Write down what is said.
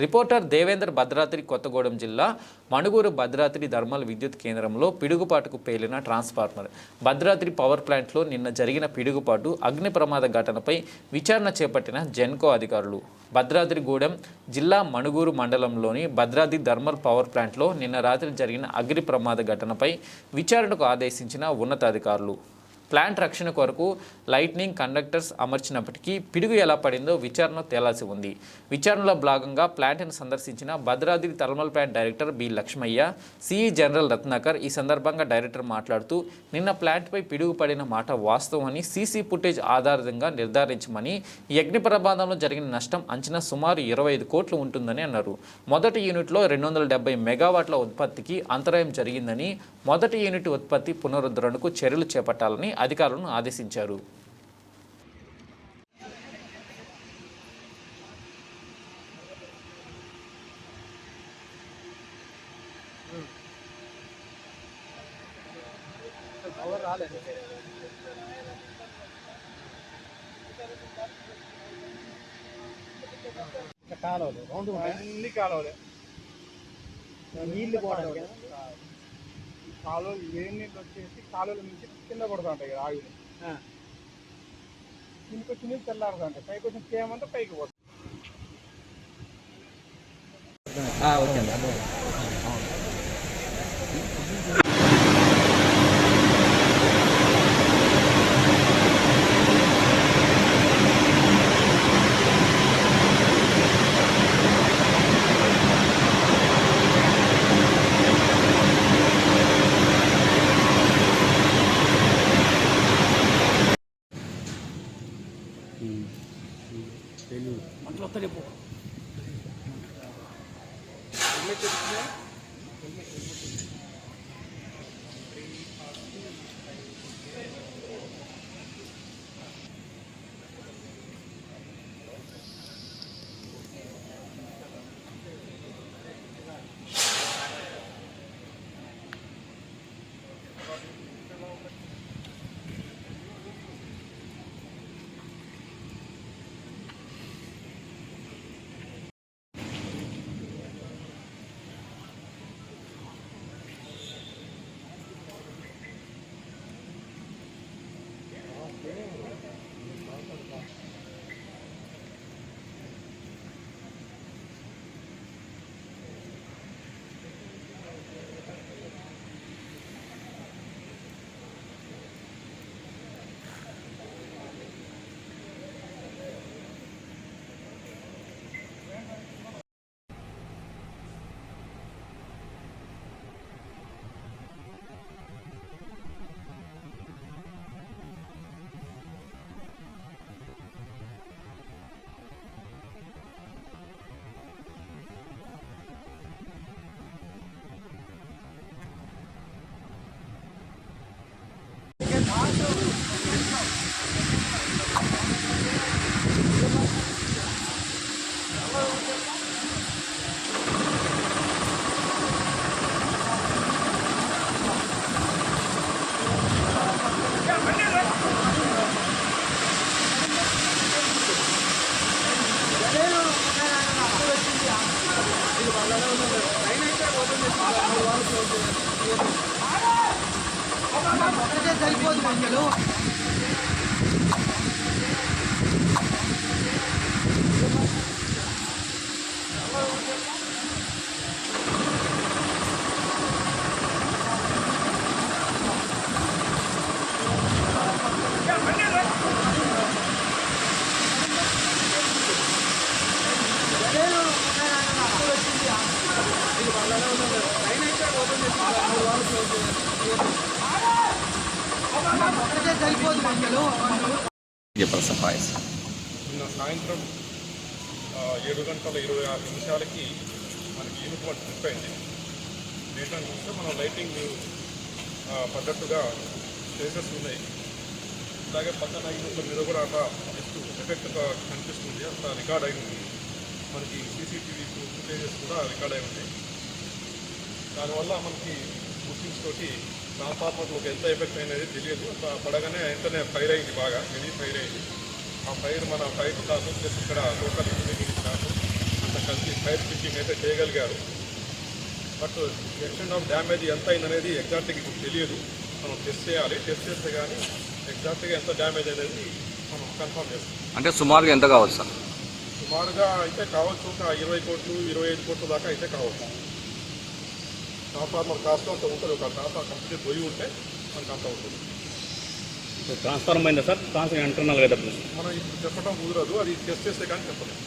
Reporter Devender Bhadradri Kothagudem జిల్లా Manuguru Bhadradri thermal విద్యుత్ కేంద్రంలో పిడుగుపాటుకు పేలిన ట్రాన్స్ఫార్మర్. భద్రాద్రి పవర్ ప్లాంట్లో నిన్న జరిగిన పిడుగుపాటు అగ్ని ప్రమాద ఘటనపై విచారణ చేపట్టిన జెన్కో అధికారులు. భద్రాద్రిగూడెం జిల్లా మణుగూరు మండలంలోని భద్రాద్రి ధర్మల్ పవర్ ప్లాంట్లో నిన్న రాత్రి జరిగిన అగ్ని ప్రమాద ఘటనపై విచారణకు ఆదేశించిన ఉన్నతాధికారులు. ప్లాంట్ రక్షణ కొరకు లైట్నింగ్ కండక్టర్స్ అమర్చినప్పటికీ పిడుగు ఎలా పడిందో విచారణ తేలాల్సి ఉంది. విచారణలో భాగంగా ప్లాంట్ను సందర్శించిన Bhadradri thermal plant director B Lakshmaiah CE general Ratnakar ఈ సందర్భంగా డైరెక్టర్ మాట్లాడుతూ నిన్న ప్లాంట్పై పిడుగు పడిన మాట వాస్తవమని సీసీ ఫుటేజ్ ఆధారంగా నిర్ధారించమని ఈ అగ్ని ప్రమాదంలో జరిగిన నష్టం అంచనా సుమారు ఇరవై ఐదు కోట్లు ఉంటుందని అన్నారు. మొదటి యూనిట్లో రెండు వందల డెబ్బై మెగావాట్ల ఉత్పత్తికి అంతరాయం జరిగిందని మొదటి యూనిట్ ఉత్పత్తి పునరుద్ధరణకు చర్యలు చేపట్టాలని అధికారులను ఆదేశించారు. రాలేదు ఇంకా కాలువలు. రౌండ్ అన్ని కాలువలే. నీళ్ళు పోవడానికి. కాలువలు వేడి నీళ్ళు వచ్చేసి కాలువల నుంచి కింద పడుతూ ఉంటాయి కదా ఆవిరి. కిందకి వచ్చి నీళ్ళు తెల్లారుతూ ఉంటాయి పైకి వచ్చిన తేమంతా పైకి పోతుంది. ఓకే మంటలు వస్తాయి పంటలు సరిపోదు మందులు నిన్న సాయంత్రం ఏడు గంటల ఇరవై ఆరు నిమిషాలకి మనకి యూనిఫామ్ ట్రిప్ అయింది ఏంటంటే చూస్తే మనం లైటింగ్ పద్ధతిగా ప్లేసెస్ ఉన్నాయి. అలాగే పక్కన యూనిట్ల మీద కూడా అట్లా జస్ట్ ఎఫెక్ట్గా కనిపిస్తుంది. అంత రికార్డ్ అయి ఉంది. మనకి సీసీటీవీ ఫుటేజెస్ కూడా రికార్డ్ అయి ఉంది దానివల్ల మనకి బుకింగ్స్ తోటి ట్రాన్స్ఫార్మర్లోకి ఎంత ఎఫెక్ట్ అయినది తెలియదు. పడగానే వెంటనే ఫైర్ అయింది బాగా. హెవీ ఫైర్ అయింది. ఆ ఫైర్ మన ఫైర్ స్టాఫ్ ప్లస్ ఇక్కడ లోకల్ ఇంజనీరింగ్ స్టాఫ్ అంత కలిసి ఫైర్ స్టిచ్చింగ్ అయితే చేయగలిగారు. బట్ ఎక్స్టెంట్ ఆఫ్ డ్యామేజ్ ఎంత అయిందనేది ఎగ్జాక్ట్గా ఇప్పుడు తెలియదు. మనం టెస్ట్ చేయాలి. టెస్ట్ చేస్తే కానీ ఎగ్జాక్ట్గా ఎంత డ్యామేజ్ అనేది మనం కన్ఫర్మ్ చేస్తాం. అంటే సుమారుగా ఎంత కావచ్చు సార్? సుమారుగా అయితే కావచ్చు ఒక ఇరవై కోట్లు ఇరవై ఐదు కోట్ల దాకా అయితే కావచ్చు. ట్రాన్స్ఫార్మర్ కాస్ట్ అంత ఉంటుంది ఒక ట్రాన్స్ఫార్మర్ కంప్లీట్ పోయి ఉంటే మనకు అంత ఉంటుంది ట్రాన్స్ఫార్మ్ అయిందా సార్? ట్రాన్స్ఫర్ అంటున్నారు కదా మనం ఇప్పుడు చెప్పడం కుదరదు. అది టెస్ట్ చేస్తే కానీ చెప్పలేము